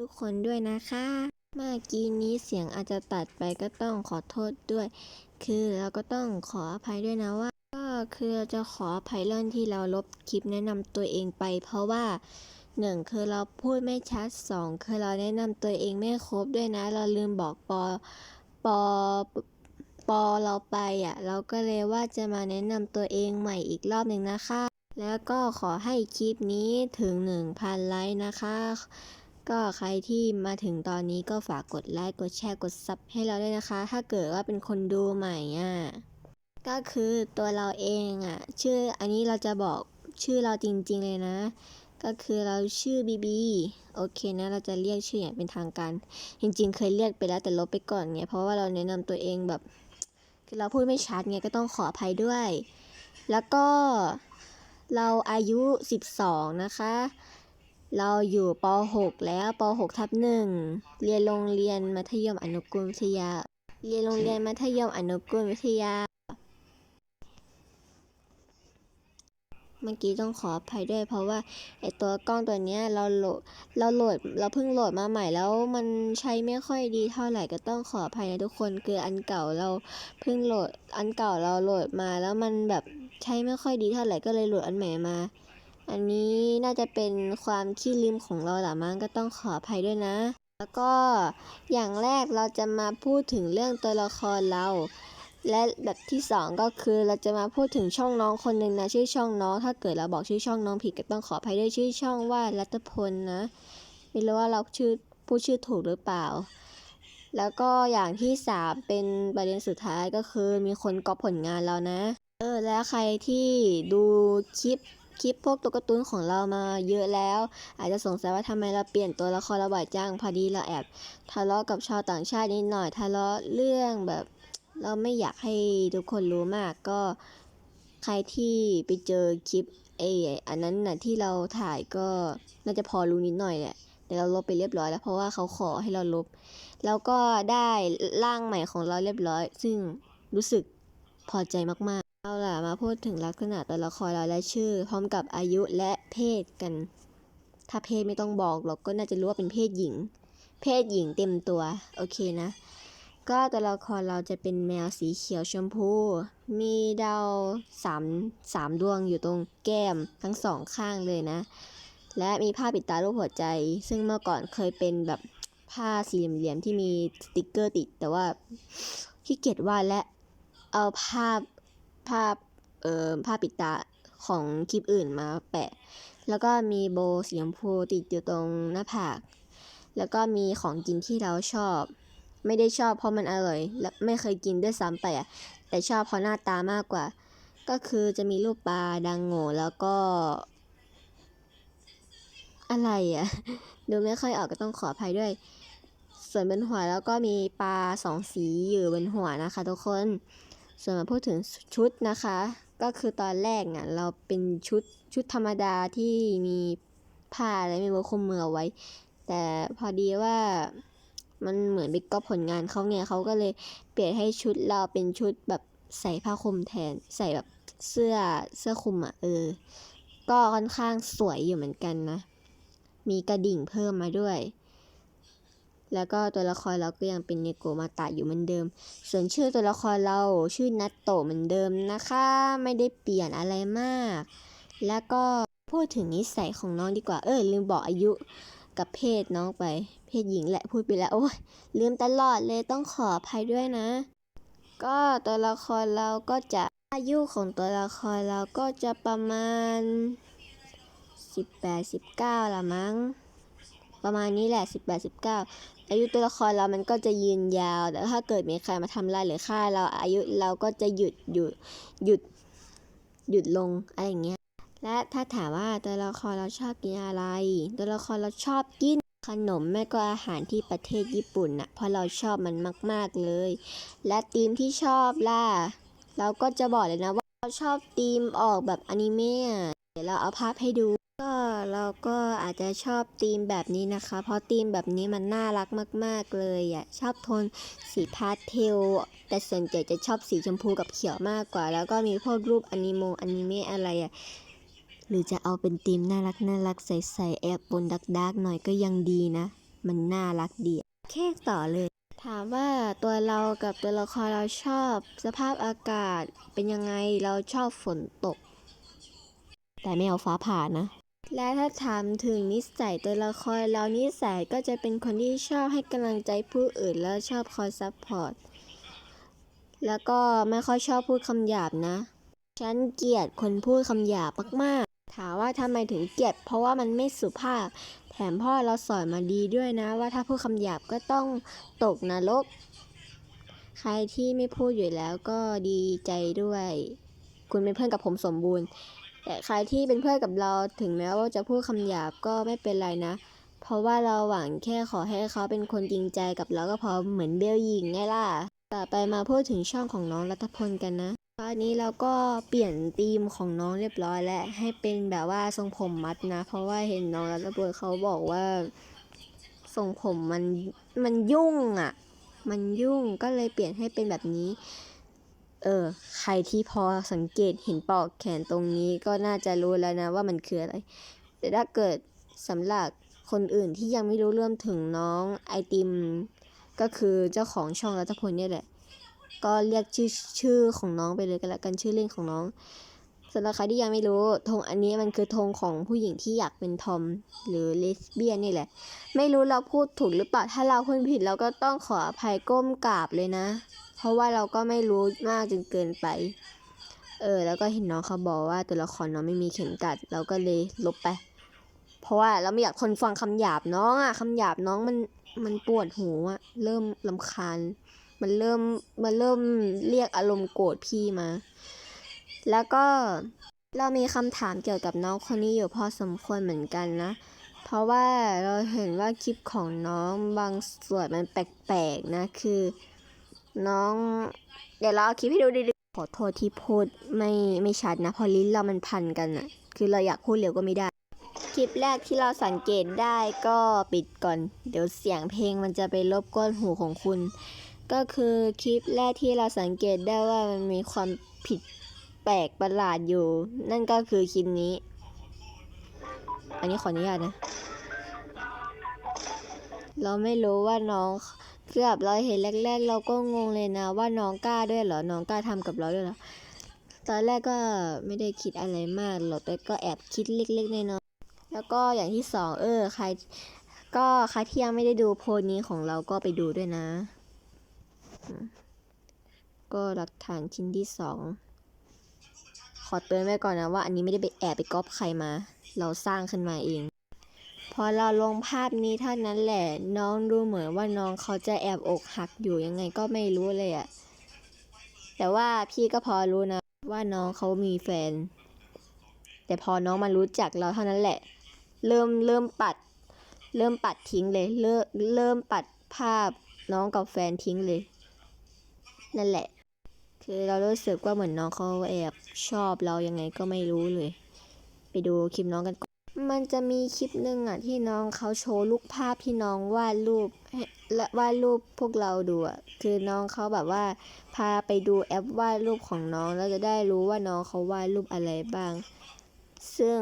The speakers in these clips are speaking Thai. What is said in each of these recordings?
ทุกคนด้วยนะคะ เมื่อกี้นี้เสียงอาจจะตัดไปก็ต้องขอโทษด้วย คือเราก็ต้องขออภัยด้วยนะว่า ก็คือเราจะขออภัยเรื่องที่เราลบคลิปแนะนำตัวเองไป เพราะว่าหนึ่งคือเราพูดไม่ชัดสองคือเราแนะนำตัวเองไม่ครบด้วยนะ เราลืมบอกปอปอปอเราไปอะ เราก็เลยว่าจะมาแนะนำตัวเองใหม่อีกรอบหนึ่งนะคะ แล้วก็ขอให้คลิปนี้ถึง 1,000 ไลค์นะคะ ก็ใครที่มาถึงตอนนี้ก็ฝากกดไลค์กดแชร์กดซับให้เราด้วยนะคะ ถ้าเกิดว่าเป็นคนดูใหม่อะก็คือตัวเราเองอะ ชื่ออันนี้เราจะบอกชื่อเราจริงๆเลยนะ ก็คือเราชื่อบีบีโอเคนะเราจะเรียกชื่ออย่างเป็นทางการ จริง ๆ เคยเรียกไปแล้วแต่ลบไปก่อนไงเพราะว่าเราแนะนำตัวเองแบบ คือเราพูดไม่ชัดไงก็ต้องขออภัยด้วย แล้วก็เราอายุ 12 นะคะ เราอยู่ป .6 แล้วป .6 ทับหนึ่งเรียนโรงเรียนมัธยมอนุกูลวิทยา เรียนโรงเรียนมัธยมอนุกูลวิทยา เมื่อกี้ต้องขออภัยด้วยเพราะว่าไอตัวกล้องตัวเนี้ยเราโหลดเราโหลดเราเพิ่งโหลดมาใหม่แล้วมันใช้ไม่ค่อยดีเท่าไหร่ก็ต้องขออภัยนะทุกคนคืออันเก่าเราเพิ่งโหลดอันเก่าเราโหลดมาแล้วมันแบบใช้ไม่ค่อยดีเท่าไหร่ก็เลยโหลดอันใหม่มา อันนี้น่าจะเป็นความขี้ลืมของเราละมั้งก็ต้องขออภัยด้วยนะ แล้วก็อย่างแรกเราจะมาพูดถึงเรื่องตัวละครเรา และแบบที่สองก็คือเราจะมาพูดถึงช่องน้องคนหนึ่งนะชื่อช่องน้อง ถ้าเกิดเราบอกชื่อช่องน้องผิดก็ต้องขออภัยด้วยชื่อช่องว่ารัตพลนะไม่รู้ว่าเราชื่อพูดชื่อถูกหรือเปล่าแล้วก็อย่างที่สามเป็นประเด็นสุดท้ายก็คือมีคนก๊อปผลงานเรานะ เออ แล้วใครที่ดูคลิป คลิปพวกตัวการ์ตูนของเรามาเยอะแล้ว อาจจะสงสัยว่าทำไมเราเปลี่ยนตัวละครเราบ่อยจังพอดีเราแอบทะเลาะกับชาวต่างชาตินิดหน่อยทะเลาะเรื่องแบบ เราไม่อยากให้ทุกคนรู้มากก็ใครที่ไปเจอคลิปไอ้อันนั้นน่ะที่เราถ่ายก็น่าจะพอรู้นิดหน่อยแหละแต่เราลบไปเรียบร้อยแล้วเพราะว่าเขาขอให้เราลบ แล้วก็ได้ร่างใหม่ของเราเรียบร้อย ซึ่งรู้สึกพอใจมากๆเอาล่ะมา พูดถึงลักษณะตัวละครเราและชื่อ พร้อมกับอายุและเพศกัน ถ้าเพศไม่ต้องบอกหรอกก็น่าจะรู้ว่าเป็นเพศหญิง เพศหญิงเต็มตัว โอเคนะ ก็ตัวละครเราจะเป็นแมวสีเขียวชมพู มีดาวสามสามดวงอยู่ตรงแก้มทั้งสองข้างเลยนะ และมีผ้าปิดตารูปหัวใจ ซึ่งเมื่อก่อนเคยเป็นแบบผ้าสี่เหลี่ยมที่มีสติกเกอร์ติด แต่ว่าขี้เกียจวาดและเอาภาพภาพ เอ่อผ้าปิดตาของคลิปอื่นมาแปะ แล้วก็มีโบสีชมพูติดอยู่ตรงหน้าผาก แล้วก็มีของกินที่เราชอบ ไม่ได้ชอบเพราะมันอร่อย และไม่เคยกินด้วยซ้ำไปอะ แต่ชอบเพราะหน้าตามากกว่า ก็คือจะมีรูปปลาดังโง่แล้วก็ อะไรอะ ดูไม่ค่อยออกก็ต้องขออภัยด้วย ส่วนบนหัวแล้วก็มีปลาสองสีอยู่บนหัวนะคะ ทุกคน ส่วนมาพูดถึงชุดนะคะ ก็คือตอนแรกอะเราเป็นชุดชุดธรรมดาที่มีผ้าและมีโบวคลุมมือเอาไว้ แต่พอดีว่ามันเหมือนไปก๊อปผลงานเขาไงเขาก็เลยเปลี่ยนให้ชุดเราเป็นชุดแบบใส่ผ้าคลุมแทน ใส่แบบเสื้อเสื้อคลุมอะเออ ก็ค่อนข้างสวยอยู่เหมือนกันนะ มีกระดิ่งเพิ่มมาด้วย แล้วก็ตัวละครเราก็ยังเป็นเนโกมาตะอยู่เหมือนเดิม ส่วนชื่อตัวละครเราชื่อนัตโตเหมือนเดิมนะคะ ไม่ได้เปลี่ยนอะไรมาก แล้วก็พูดถึงนิสัยของน้องดีกว่า เออลืมบอกอายุกับเพศน้องไป เพศหญิงแหละพูดไปแล้วโอ้ยลืมตลอดเลยต้องขออภัยด้วยนะ ก็ตัวละครเราก็จะอายุของตัวละครเราก็จะประมาณ 18 19ละมั้งประมาณนี้แหละ 18 19 อายุตัวละครเรามันก็จะยืนยาว แต่ถ้าเกิดมีใครมาทำลายหรือฆ่าเราอายุเราก็จะหยุดหยุดหยุดหยุดลงอะไรอย่างเงี้ย และถ้าถามว่าตัวละครเราชอบกินอะไร ตัวละครเราชอบกินขนมแม่ก็อาหารที่ประเทศญี่ปุ่นน่ะเพราะเราชอบมันมาก ๆเลย และธีมที่ชอบล่ะ เราก็จะบอกเลยนะว่าเราชอบธีมออกแบบอนิเมะเดี๋ยวเราเอาภาพให้ดู ก็เราก็อาจจะชอบธีมแบบนี้นะคะ เพราะธีมแบบนี้มันน่ารักมาก ๆ เลยอะชอบโทนสีพาสเทล แต่ส่วนใหญ่จะชอบสีชมพูกับเขียวมากกว่า แล้วก็มีพวกรูปอนิโมอนิเมะอะไรอะหรือจะเอาเป็นธีมน่ารักน่ารักใสๆแอบบนดักดักๆหน่อยก็ยังดีนะ มันน่ารักดีแค่ต่อเลยถามว่าตัวเรากับตัวละครเราชอบ สภาพอากาศเป็นยังไงเราชอบฝนตก แต่ไม่เอาฟ้าผ่านะ และถ้าถามถึงนิสัยตัวละครเรานิสัยก็จะเป็นคนที่ชอบให้กำลังใจผู้อื่นแล้วชอบคอยซัพพอร์ต แล้วก็ไม่ค่อยชอบพูดคำหยาบนะ ฉันเกลียดคนพูดคำหยาบมากๆ ถามว่าทำไมถึงเกลียด เพราะว่ามันไม่สุภาพ แถมพ่อเราสอนมาดีด้วยนะ ว่าถ้าพูดคำหยาบก็ต้องตกนรก ใครที่ไม่พูดอยู่แล้วก็ดีใจด้วย คุณเป็นเพื่อนกับผมสมบูรณ์ แต่ใครที่เป็นเพื่อนกับเราถึงแม้ว่าจะพูดคำหยาบก็ไม่เป็นไรนะ เพราะว่าเราหวังแค่ขอให้เขาเป็นคนจริงใจกับเราก็พอเหมือนเบลหญิงไงล่ะ ต่อไปมาพูดถึงช่องของน้องรัตพลกันนะตอนนี้เราก็เปลี่ยนธีมของน้องเรียบร้อยแล้วให้เป็นแบบว่าทรงผมมัดนะ เพราะว่าเห็นน้องรัตพลเขาบอกว่าทรงผมมันมันยุ่งอะ่ะ มันยุ่งก็เลยเปลี่ยนให้เป็นแบบนี้ เออ ใครที่พอสังเกตเห็นปอกแขนตรงนี้ก็น่าจะรู้แล้วนะว่ามันคืออะไร แต่ถ้าเกิดสำหรับคนอื่นที่ยังไม่รู้เรื่องถึงน้องไอติม ก็คือเจ้าของช่องรัตพลเนี่ยแหละ ก็เรียกชื่อชื่อของน้องไปเลยกันละกันชื่อเล่นของน้องสำหรับใครที่ยังไม่รู้ธงอันนี้มันคือธงของผู้หญิงที่อยากเป็นทอมหรือเลสเบี้ยนนี่แหละ ไม่รู้เราพูดถูกหรือเปล่าถ้าเราพูดผิดเราก็ต้องขออภัยก้มกราบเลยนะ เพราะว่าเราก็ไม่รู้มากจนเกินไป เออ แล้วก็เห็นน้องเขาบอกว่าตัวละครน้องไม่มีเข็มกัด เราก็เลยลบไป เพราะว่าเราไม่อยากทนฟังคำหยาบน้องอะคำหยาบน้องมันมันปวดหูอะเริ่มลำคาญ มันเริ่มมันเริ่มเรียกอารมณ์โกรธพี่มา แล้วก็เรามีคำถามเกี่ยวกับน้องคนนี้อยู่พอสมควรเหมือนกันนะ เพราะว่าเราเห็นว่าคลิปของน้องบางส่วนมันแปลกๆนะ คือ น้อง เดี๋ยวเราเอาคลิปให้ดูดีๆขอโทษที่พูดไม่ไม่ชัดนะเพราะลิ้นเรามันพันกันอะคือเราอยากพูดเร็วก็ไม่ได้ คลิปแรกที่เราสังเกตได้ก็ปิดก่อน เดี๋ยวเสียงเพลงมันจะไปรบกวนหูของคุณ ก็คือคลิปแรกที่เราสังเกตได้ว่ามันมีความผิดแปลกประหลาดอยู่ นั่นก็คือคลิปนี้ อันนี้ขออนุญาตนะ เราไม่รู้ว่าน้อง เกือบเราเห็นแรก ๆ เราก็งงเลยนะ ว่าน้องกล้าด้วยเหรอ น้องกล้าทำกับเราด้วยเหรอ ตอนแรกก็ไม่ได้คิดอะไรมากหรอก แต่ก็แอบคิดเล็กๆน้อยๆแล้วก็อย่างที่สองเออใครก็ใครที่ยังไม่ได้ดูโพนี้ของเราก็ไปดูด้วยนะ ก็หลักฐานชิ้นที่สองขอเตือนไว้ก่อนนะว่าอันนี้ไม่ได้ไปแอบไปก๊อปใครมา เราสร้างขึ้นมาเอง พอเราลงภาพนี้เท่านั้นแหละ น้องดูเหมือนว่าน้องเขาจะแอบอกหักอยู่ยังไงก็ไม่รู้เลยอะแต่ว่าพี่ก็พอรู้นะว่าน้องเขามีแฟน แต่พอน้องมารู้จักเราเท่านั้นแหละ เริ่มเริ่มปัด เริ่มปัดทิ้งเลยเริ่มเริ่มปัดภาพน้องกับแฟนทิ้งเลย นั่นแหละ คือเรารู้สึกว่าเหมือนน้องเขาแอบชอบเรายังไงก็ไม่รู้เลย ไปดูคลิปน้องกันก่อน มันจะมีคลิปหนึ่งอะที่น้องเขาโชว์ลูกภาพที่น้องวาดรูปและวาดรูปพวกเราดูอะคือน้องเขาแบบว่าพาไปดูแอปวาดรูปของน้องแล้วจะได้รู้ว่าน้องเขาวาดรูปอะไรบ้าง ซึ่ง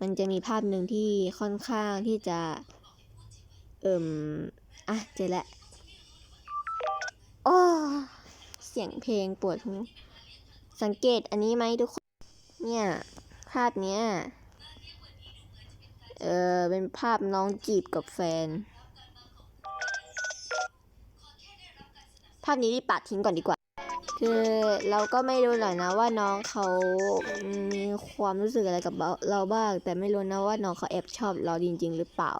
มันจะมีภาพหนึ่งที่ค่อนข้างที่จะ เอิ่มอะเจอแล้วโอ้เสียงเพลงปวดหูสังเกตอันนี้ไหมทุกคน เนี่ยภาพเนี้ย เออเป็นภาพน้องจีบกับแฟน ภาพนี้ที่ปัดทิ้งก่อนดีกว่า คือเราก็ไม่รู้หรอกนะว่าน้องเขามีความรู้สึกอะไรกับเราบ้าง แต่ไม่รู้นะว่าน้องเขาแอบชอบเราจริง ๆ หรือเปล่า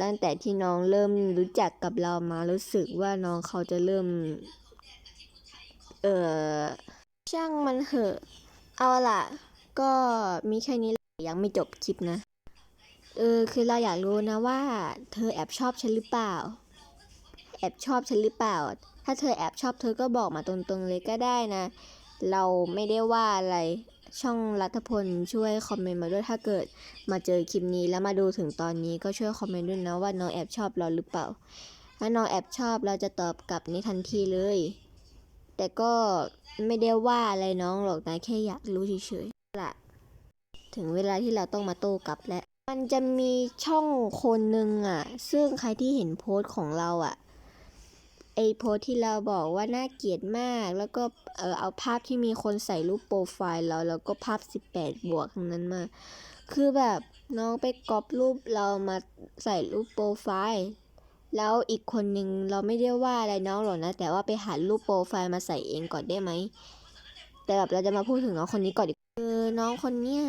ตั้งแต่ที่น้องเริ่มรู้จักกับเรามารู้สึกว่าน้องเขาจะเริ่ม เออช่างมันเหอะ เอาล่ะ ก็มีแค่นี้แหละยังไม่จบคลิปนะ เออคือเราอยากรู้นะว่า เธอแอบชอบฉันหรือเปล่า แอบชอบฉันหรือเปล่า ถ้าเธอแอบชอบเธอก็บอกมาตรงๆเลยก็ได้นะ เราไม่ได้ว่าอะไรช่องรัฐพลช่วยคอมเมนต์มาด้วยถ้าเกิดมาเจอคลิปนี้แล้วมาดูถึงตอนนี้ก็ช่วยคอมเมนต์ด้วยนะว่าน้องแอบชอบเราหรือเปล่า ถ้าน้องแอบชอบเราจะตอบกลับในทันทีเลย แต่ก็ไม่ได้ว่าอะไรน้องหรอกนะแค่อยากรู้เฉยๆล่ะถึงเวลาที่เราต้องมาโต้กลับและ มันจะมีช่องคนหนึ่งอะ ซึ่งใครที่เห็นโพสต์ของเราอะ ไอโพสต์ที่เราบอกว่าน่าเกลียดมาก แล้วก็เออเอาภาพที่มีคนใส่รูปโปรไฟล์เราแล้วก็ภาพ 18 บวกทั้งนั้นมา คือแบบน้องไปก๊อปรูปเรามาใส่รูปโปรไฟล์ แล้วอีกคนหนึ่งเราไม่ได้ว่าอะไรน้องหรอกนะ แต่ว่าไปหารูปโปรไฟล์มาใส่เองก่อนได้ไหม แต่แบบเราจะมาพูดถึงน้องคนนี้ก่อนดีคือน้องคนเนี้ย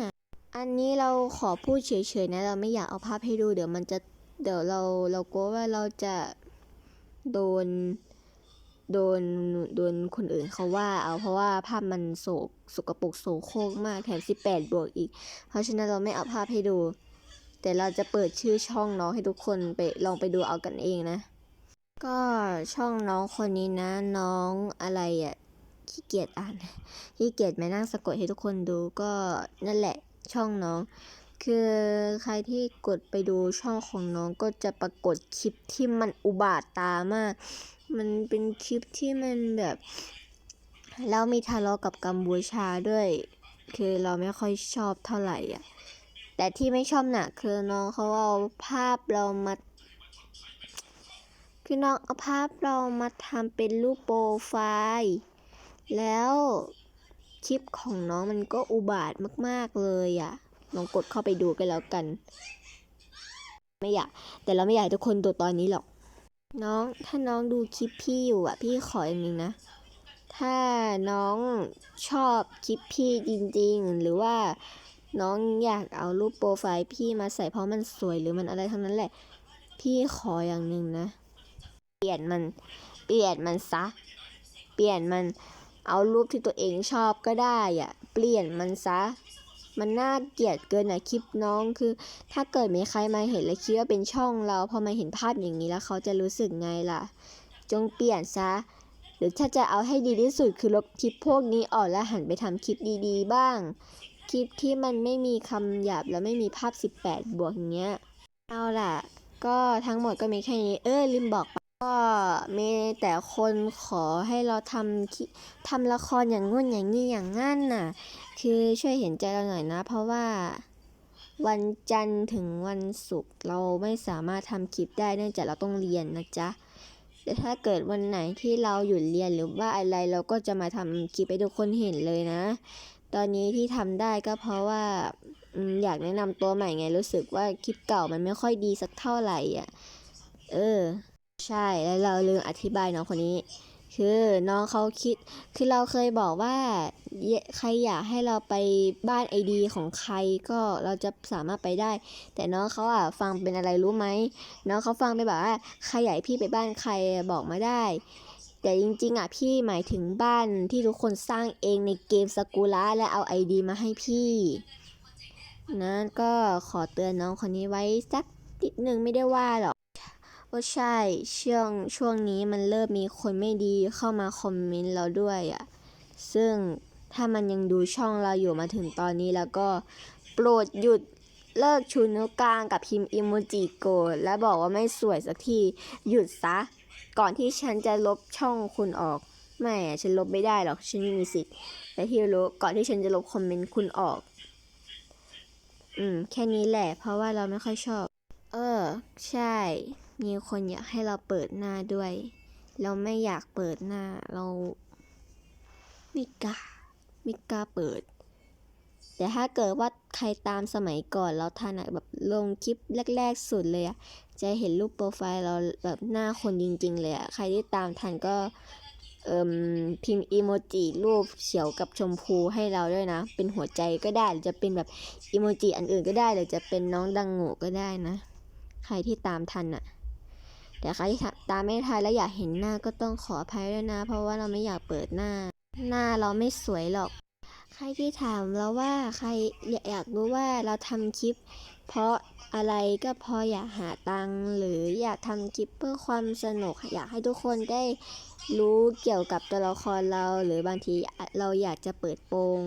อันนี้เราขอพูดเฉยๆนะ เราไม่อยากเอาภาพให้ดู เดี๋ยวมันจะ เดี๋ยวเราเรากลัวว่าเราจะโดน โดนโดนคนอื่นเขาว่า เอาเพราะว่าภาพมันโศกสกปรกโสโครกมากแถม18 บวกอีก เพราะฉะนั้นเราไม่เอาภาพให้ดู แต่เราจะเปิดชื่อช่องน้องให้ทุกคนไปลองไปดูเอากันเองนะ ก็ช่องน้องคนนี้นะ น้องอะไรอะ่ะขี้เกียจอ่านขี้เกียจมานั่งสะกดให้ทุกคนดูก็นั่นแหละ ช่องน้อง คือใครที่กดไปดูช่องของน้องก็จะปรากฏคลิปที่มันอุบาทตามาก มันเป็นคลิปที่มันแบบแล้วมีทะเลาะกับกัมพูชาด้วย คือเราไม่ค่อยชอบเท่าไหร่อะแต่ที่ไม่ชอบน่ะคือน้องเขาเอาภาพเรามาคือน้องเอาภาพเรามาทำเป็นรูปโปรไฟล์ แล้ว คลิปของน้องมันก็อุบาทมาก ๆเลยอะลองกดเข้าไปดูกันแล้วกัน ไม่อยาก แต่เราไม่อยากทุกคนดูตอนนี้หรอก น้องถ้าน้องดูคลิปพี่อยู่อะ พี่ขออย่างหนึงนะ ถ้าน้องชอบคลิปพี่จริง ๆ หรือว่าน้องอยากเอารูปโปรไฟล์พี่มาใส่เพราะมันสวยหรือมันอะไรทั้งนั้นแหละ พี่ขออย่างหนึ่งนะ เปลี่ยนมัน เปลี่ยนมันซะ เปลี่ยนมัน เอารูปที่ตัวเองชอบก็ได้อะเปลี่ยนมันซะ มันน่าเกลียดเกินอะคลิปน้องคือ ถ้าเกิดมีใครมาเห็นแล้วคิดว่าเป็นช่องเราพอมาเห็นภาพอย่างนี้แล้วเขาจะรู้สึกไงล่ะ จงเปลี่ยนซะ หรือถ้าจะเอาให้ดีที่สุดคือลบคลิปพวกนี้ออกแล้วหันไปทำคลิปดีๆ บ้าง คลิปที่มันไม่มีคำหยาบแล้วไม่มีภาพ 18 บวกอย่างเงี้ย เอาล่ะ ก็ทั้งหมดก็มีแค่นี้ เออลืมบอกไป ก็มีแต่คนขอให้เราทำทำละครอย่างงู้นอย่างนี้อย่างงั้นน่ะ คือช่วยเห็นใจเราหน่อยนะ เพราะว่าวันจันทร์ถึงวันศุกร์เราไม่สามารถทำคลิปได้เนื่องจากเราต้องเรียนนะจ๊ะแต่ถ้าเกิดวันไหนที่เราหยุดเรียนหรือว่าอะไรเราก็จะมาทำคลิปให้ทุกคนเห็นเลยนะ ตอนนี้ที่ทำได้ก็เพราะว่าอืมอยากแนะนำตัวใหม่ไงรู้สึกว่าคลิปเก่ามันไม่ค่อยดีสักเท่าไหร่อะ เออ ใช่แล้วเราลืมอธิบายน้องคนนี้ คือน้องเขาคิดคือเราเคยบอกว่าใครอยากให้เราไปบ้านไอดีของใครก็เราจะสามารถไปได้ แต่น้องเขาอะฟังเป็นอะไรรู้ไหมน้องเขาฟังไปแบบว่าใครอยากให้พี่ไปบ้านใครบอกมาได้แต่จริงๆอะพี่หมายถึงบ้านที่ทุกคนสร้างเองในเกมสกุระและเอาไอดีมาให้พี่นั้นก็ขอเตือนน้องคนนี้ไว้สักนิดนึงไม่ได้ว่าหรอก โอ้ใช่ช่วงช่วงนี้มันเริ่มมีคนไม่ดีเข้ามาคอมเมนต์เราด้วยอะ่ะซึ่งถ้ามันยังดูช่องเราอยู่มาถึงตอนนี้แล้วก็โปรดหยุดเลิกชูนิ้วกลางกับพิมพ์อิโมจิโกรธและบอกว่าไม่สวยสักทีหยุดซะ ก่อนที่ฉันจะลบช่องคุณออกไม่ฉันลบไม่ได้หรอกฉันไม่มีสิทธิ์แต่ที่รู้ก่อนที่ฉันจะลบคอมเมนต์คุณออก อืม แค่นี้แหละ เพราะว่าเราไม่ค่อยชอบ เออ ใช่ มีคนอยากให้เราเปิดหน้าด้วย เราไม่อยากเปิดหน้าเราไม่กล้าไม่กล้าเปิด แต่ถ้าเกิดว่าใครตามสมัยก่อนเราทันแบบลงคลิปแรก ๆ สุดเลยอะจะเห็นรูปโปรไฟล์เราแบบหน้าคนจริง ๆ เลยอะใครที่ตามทันก็เอิมพิมพ์อีโมจิรูปเขียวกับชมพูให้เราด้วยนะ เป็นหัวใจก็ได้ หรือจะเป็นแบบอีโมจิอันอื่นก็ได้ หรือจะเป็นน้องดังโง่ก็ได้นะ ใครที่ตามทันอะ แต่ใครที่ตามไม่ทันแล้วอยากเห็นหน้าก็ต้องขออภัยด้วยนะ เพราะว่าเราไม่อยากเปิดหน้า หน้าเราไม่สวยหรอก ใครที่ถามเราว่าใครอยากรู้ว่าเราทำคลิป เพราะอะไรก็พราะอยากหาตังค์หรืออยากทำคลิปเพื่อความสนุก อยากให้ทุกคนได้รู้เกี่ยวกับตัวละครเรา หรือบางทีเราอยากจะเปิดโปง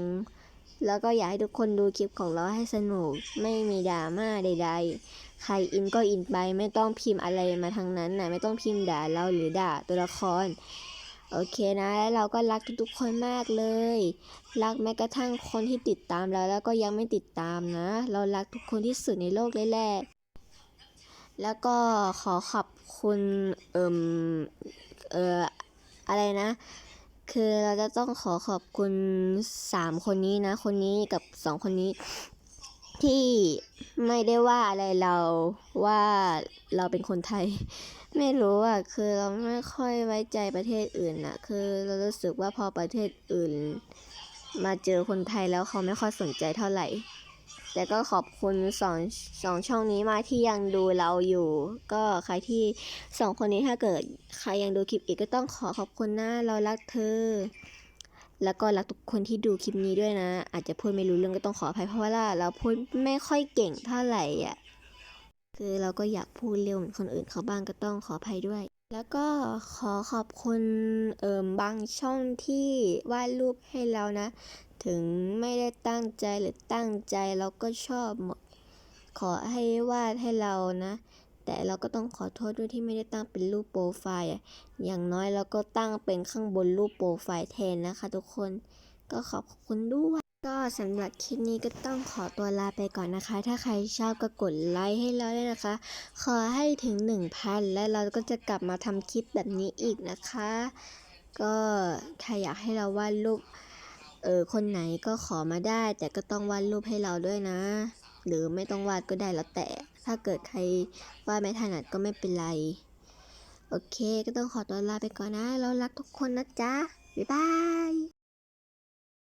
แล้วก็อยากให้ทุกคนดูคลิปของเราให้สนุกไม่มีดราม่าใด ๆ ใครอินก็อินไปไม่ต้องพิมพ์อะไรมาทางนั้นนะไม่ต้องพิมพ์ด่าเราหรือด่าตัวละคร โอเคนะแล้วเราก็รักทุกๆคนมากเลย รักแม้กระทั่งคนที่ติดตามเราแล้วก็ยังไม่ติดตามนะ เรารักทุกคนที่สุดในโลกเลยแหละแล้วก็ขอขอบคุณเอ่มเอ่ออะไรนะ คือเราจะต้องขอขอบคุณสามคนนี้นะ คนนี้กับสองคนนี้ ที่ไม่ได้ว่าอะไรเราว่าเราเป็นคนไทย ไม่รู้อะคือเราไม่ค่อยไว้ใจประเทศอื่นอะ คือเรารู้สึกว่าพอประเทศอื่น มาเจอคนไทยแล้วเขาไม่ค่อยสนใจเท่าไหร่ แต่ก็ขอบคุณสองสองช่องนี้มาที่ยังดูเราอยู่ ก็ใครที่สองคนนี้ถ้าเกิดใครยังดูคลิปอีกก็ต้องขอขอบคุณนะเรารักเธอ แล้วก็รักทุกคนที่ดูคลิปนี้ด้วยนะ อาจจะพูดไม่รู้เรื่องก็ต้องขออภัยเพราะว่าเราพูดไม่ค่อยเก่งเท่าไหร่อะคือเราก็อยากพูดเร็วเหมือนคนอื่นเขาบ้างก็ต้องขออภัยด้วย แล้วก็ขอขอบคุณเอิมบางช่องที่วาดรูปให้เรานะ ถึงไม่ได้ตั้งใจหรือตั้งใจเราก็ชอบหมดขอให้วาดให้เรานะ แต่เราก็ต้องขอโทษด้วยที่ไม่ได้ตั้งเป็นรูปโปรไฟล์อย่างน้อยเราก็ตั้งเป็นข้างบนรูปโปรไฟล์แทนนะคะ ทุกคนก็ขอบคุณด้วย ก็สำหรับคลิปนี้ก็ต้องขอตัวลาไปก่อนนะคะ ถ้าใครชอบก็กดไลค์ให้เราด้วยนะคะ ขอให้ถึง 1,000 และเราก็จะกลับมาทำคลิปแบบนี้อีกนะคะ ก็ใครอยากให้เราวาดรูปเออคนไหนก็ขอมาได้ แต่ก็ต้องวาดรูปให้เราด้วยนะ หรือไม่ต้องวาดก็ได้แล้วแต่ ถ้าเกิดใครวาดไม่ถนัดก็ไม่เป็นไร โอเค ก็ต้องขอตัวลาไปก่อนนะเรารักทุกคนนะจ๊ะ บ๊ายบาย